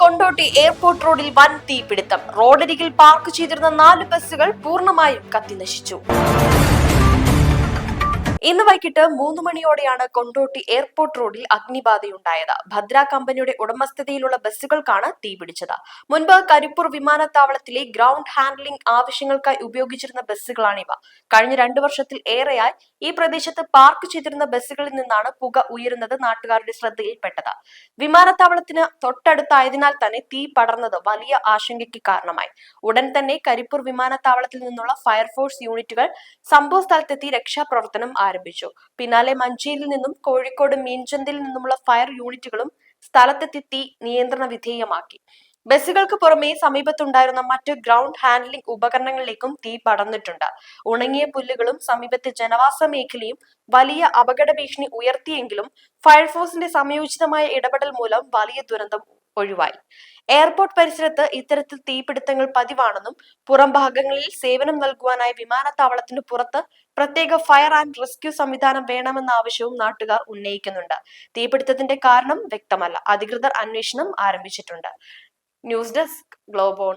Kondotty airport റോഡിൽ വൻ തീപിടുത്തം. റോഡരികിൽ പാർക്ക് ചെയ്തിരുന്ന നാല് ബസ്സുകൾ പൂർണമായും കത്തിനശിച്ചു. ഇന്ന് വൈകിട്ട് മൂന്ന് മണിയോടെയാണ് കൊണ്ടോട്ടി എയർപോർട്ട് റോഡിൽ അഗ്നിബാധയുണ്ടായത്. ഭദ്ര കമ്പനിയുടെ ഉടമസ്ഥതയിലുള്ള ബസ്സുകൾക്കാണ് തീപിടിച്ചത് മുൻപ് കരിപ്പൂർ വിമാനത്താവളത്തിലെ ഗ്രൗണ്ട് ഹാൻഡ്ലിംഗ് ആവശ്യങ്ങൾക്കായി ഉപയോഗിച്ചിരുന്ന ബസ്സുകളാണിവ കഴിഞ്ഞ രണ്ടു വർഷത്തിൽ ഏറെയായി ഈ പ്രദേശത്ത് പാർക്ക് ചെയ്തിരുന്ന ബസ്സുകളിൽ നിന്നാണ് പുക ഉയരുന്നത് നാട്ടുകാരുടെ ശ്രദ്ധയിൽപ്പെട്ടത്. വിമാനത്താവളത്തിന് തൊട്ടടുത്തായതിനാൽ തന്നെ തീ പടർന്നത് വലിയ ആശങ്കയ്ക്ക് കാരണമായി. ഉടൻ തന്നെ കരിപ്പൂർ വിമാനത്താവളത്തിൽ നിന്നുള്ള ഫയർഫോഴ്സ് യൂണിറ്റുകൾ സംഭവ സ്ഥലത്തെത്തി രക്ഷാപ്രവർത്തനം ആരംഭിച്ചു. പിന്നാലെ മഞ്ചേരിയിൽ നിന്നും കോഴിക്കോട് മീൻചന്തിൽ നിന്നുമുള്ള ഫയർ യൂണിറ്റുകളും സ്ഥലത്തെത്തി തീ നിയന്ത്രണ വിധേയമാക്കി. ബസ്സുകൾക്ക് പുറമേ സമീപത്തുണ്ടായിരുന്ന മറ്റ് ഗ്രൗണ്ട് ഹാൻഡ്ലിംഗ് ഉപകരണങ്ങളിലേക്കും തീ പടർന്നിട്ടുണ്ട്. ഉണങ്ങിയ പുല്ലുകളും സമീപത്തെ ജനവാസ മേഖലയും വലിയ അപകട ഭീഷണി ഉയർത്തിയെങ്കിലും ഫയർഫോഴ്സിന്റെ സമയോചിതമായ ഇടപെടൽ മൂലം വലിയ ദുരന്തം ഒഴിവായി. എയർപോർട്ട് പരിസരത്ത് ഇത്തരത്തിൽ തീപിടുത്തങ്ങൾ പതിവാണെന്നും പുറം ഭാഗങ്ങളിൽ സേവനം നൽകുവാനായി വിമാനത്താവളത്തിന് പുറത്ത് പ്രത്യേക ഫയർ ആൻഡ് റെസ്ക്യൂ സംവിധാനം വേണമെന്ന ആവശ്യവും നാട്ടുകാർ ഉന്നയിക്കുന്നുണ്ട്. തീപിടുത്തത്തിന്റെ കാരണം വ്യക്തമല്ല. അധികൃതർ അന്വേഷണം ആരംഭിച്ചിട്ടുണ്ട്. News desk ഗ്ലോബോൺ